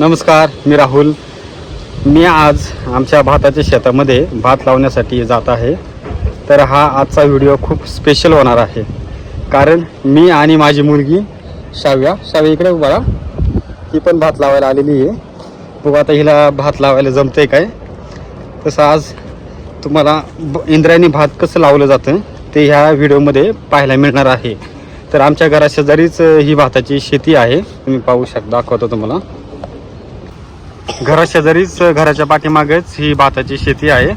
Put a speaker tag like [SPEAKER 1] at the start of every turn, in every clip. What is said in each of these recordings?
[SPEAKER 1] नमस्कार मी राहुल. मी आज आमच्या भाताच्या शेतामध्ये भात लावण्यासाठी जात आहे. तर हा आजचा व्हिडिओ खूप स्पेशल होणार आहे. कारण मी आणि माझी मुलगी शाव्या शाव्या इकडे बघा ती पण भात लावायला आलेली आहे. बघू आता हिला भात लावायला जमते काय? तसं आज तुम्हाला ब- इंद्रायणी भात कसं लावलं जातं ते ह्या व्हिडिओमध्ये पाहायला मिळणार आहे. तर आमच्या घराशेजारीच ही भाताची शेती आहे. तुम्ही पाहू शकता दाखवतो तुम्हाला. घराशेजारीच घराच्या पाठीमागेच ही भाताची शेती आहे.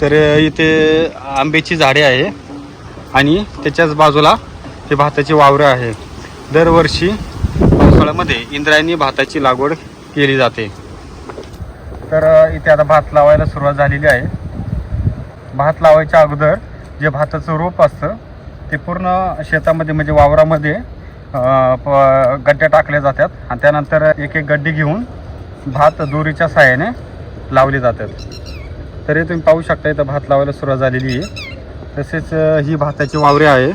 [SPEAKER 1] तर इथे आंब्याची झाडे आहे आणि त्याच्याच बाजूला हे भाताची वावरं आहे. दरवर्षी पावसाळ्यामध्ये इंद्रायणी भाताची लागवड केली जाते. तर इथे आता भात लावायला सुरुवात झालेली आहे. भात लावायच्या अगोदर जे भाताचं रोप असतं ते पूर्ण शेतामध्ये म्हणजे वावरामध्ये प- गड्ड्या टाकल्या जातात. आणि त्यानंतर एक एक गड्डी घेऊन भात दोरीच्या साहाय्याने लावले जातात. तरी तुम्ही पाहू शकता इथं भात लावायला सुरुवात झालेली आहे. तसेच ही भाताची वावरे आहे.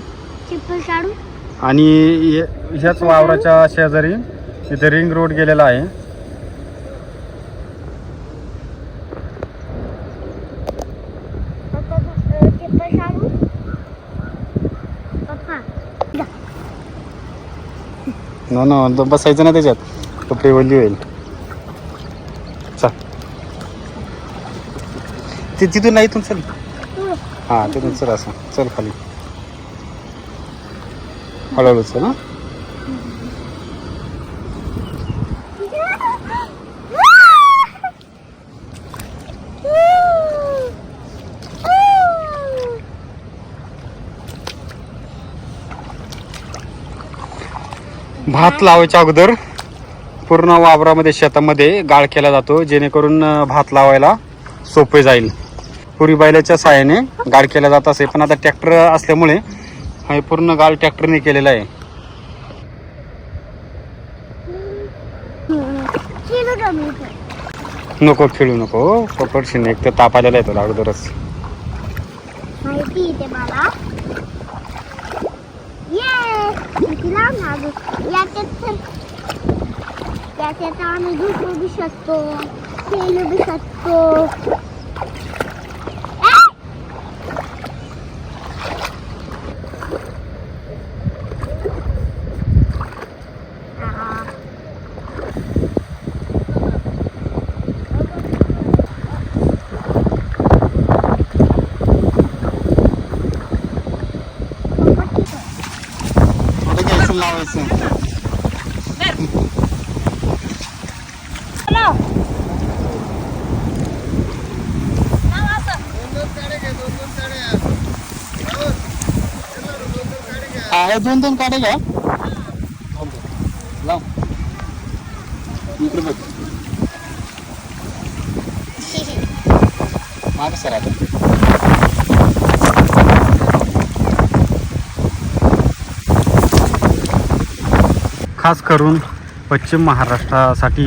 [SPEAKER 1] आणि हे- ह्याच वावराच्या शेजारी इथे रिंग रोड गेलेला आहे. न न बसायचं ना त्याच्यात. कपडे वल्ली होईल. ते तिथून नाही इथून चल. हां. तिथून चल असं. चल खाली. हळूहळू चल हां. भात लावायच्या अगोदर पूर्ण वावरामध्ये शेतामध्ये गाळ केला जातो जेणेकरून भात लावायला सोपे जाईल. पुरी बैलाच्या सहाय्याने गाळ केला जात असे. पण आता ट्रॅक्टर असल्यामुळे हे पूर्ण गाळ ट्रॅक्टरने केलेला आहे.
[SPEAKER 2] खेळू
[SPEAKER 1] नको खेळू नको हो. पकडशील एक तर ताप आलेला आहे तुला अगोदरच.
[SPEAKER 2] माहिती शकतो ते मला ये किती लांब ना अजून याच्यात तर- याच्यात आम्ही झोपू बी शकतो खेळू बी शकतो ए! आ.
[SPEAKER 1] लावायचं आहे. दोन दोन काढे का लाव. इकडे बघ. माग सर आता. खास करून पश्चिम महाराष्ट्रासाठी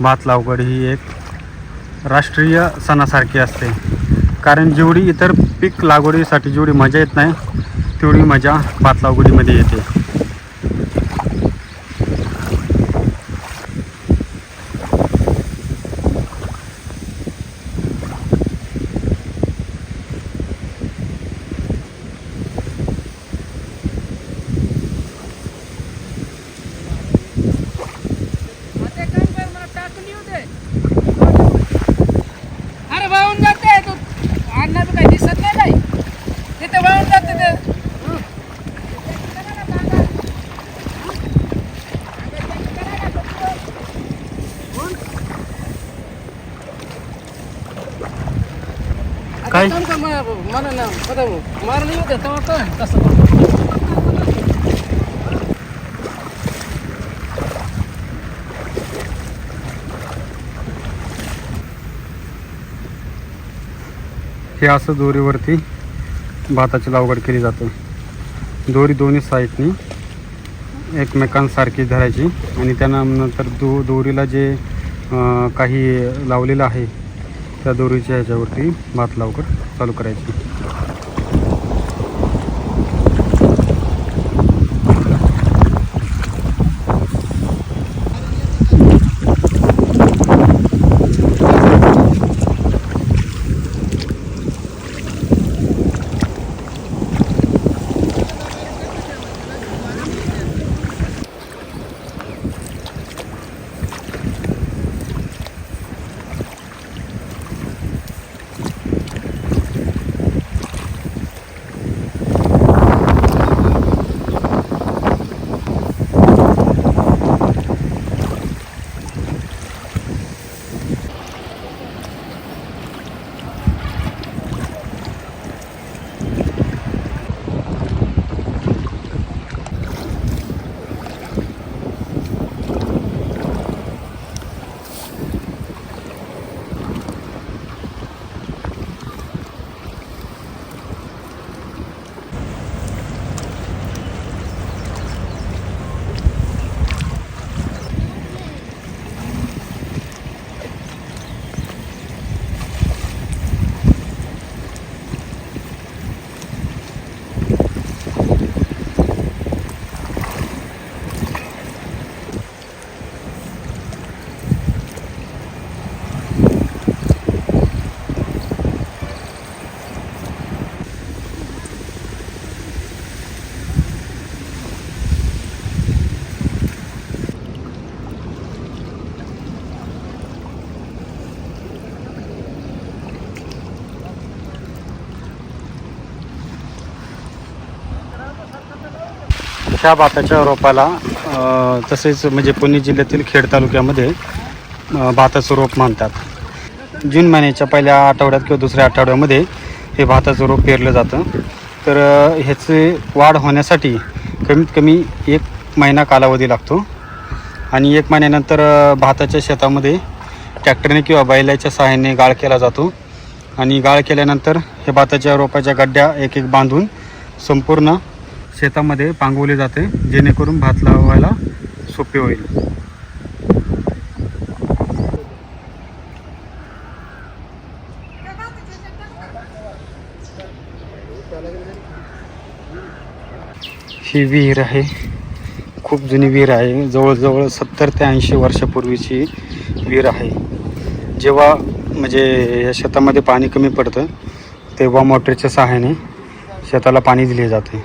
[SPEAKER 1] भात लागवड ही एक राष्ट्रीय सणासारखी असते. कारण जेवढी इतर पीक लागवडीसाठी जेवढी मजा येत नाही तेवढी मजा पातलावगुडीमध्ये येते
[SPEAKER 3] अरे वाहून जाते तू अण्णा तू काही दिसत नाही नाही तिथे वाहून जाते ते
[SPEAKER 1] काय?
[SPEAKER 3] मला ना मारली होते तेव्हा
[SPEAKER 1] हे असं दोरीवरती भाताची लावगड केली जाते. दोरी दोन्ही साईडनी एकमेकांसारखी धरायची आणि त्यानंतर दो दोरीला जे काही लावलेलं आहे त्या दोरीच्या ह्याच्यावरती भात लावगड चालू करायची. अशा भाताच्या रोपाला तसेच म्हणजे पुणे जिल्ह्यातील खेड तालुक्यामध्ये भाताचं रोप मानतात. जून महिन्याच्या पहिल्या आठवड्यात किंवा दुसऱ्या आठवड्यामध्ये हे भाताचं रोप पेरलं जातं. तर ह्याचे वाढ होण्यासाठी कमीत कमी एक महिना कालावधी लागतो. आणि एक महिन्यानंतर भाताच्या शेतामध्ये ट्रॅक्टरने किंवा बैलाच्या सहाय्याने गाळ केला जातो. आणि गाळ केल्यानंतर हे भाताच्या रोपाच्या गड्ड्या एक एक बांधून संपूर्ण शेतामध्ये पांगवले जाते जेणेकरून भात लावायला सोपे होईल. ही विहीर आहे. खूप जुनी विहीर आहे. जवळजवळ सत्तर ते ऐंशी वर्षापूर्वीची विहीर आहे. जेव्हा म्हणजे या शेतामध्ये पाणी कमी पडतं तेव्हा मोटरच्या सहाय्याने शेताला पाणी दिले जाते.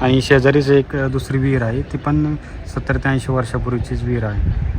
[SPEAKER 1] आणि शेजारीच एक दुसरी विहीर आहे. ती पण सत्तर ते ऐंशी वर्षापूर्वीचीच विहीर आहे.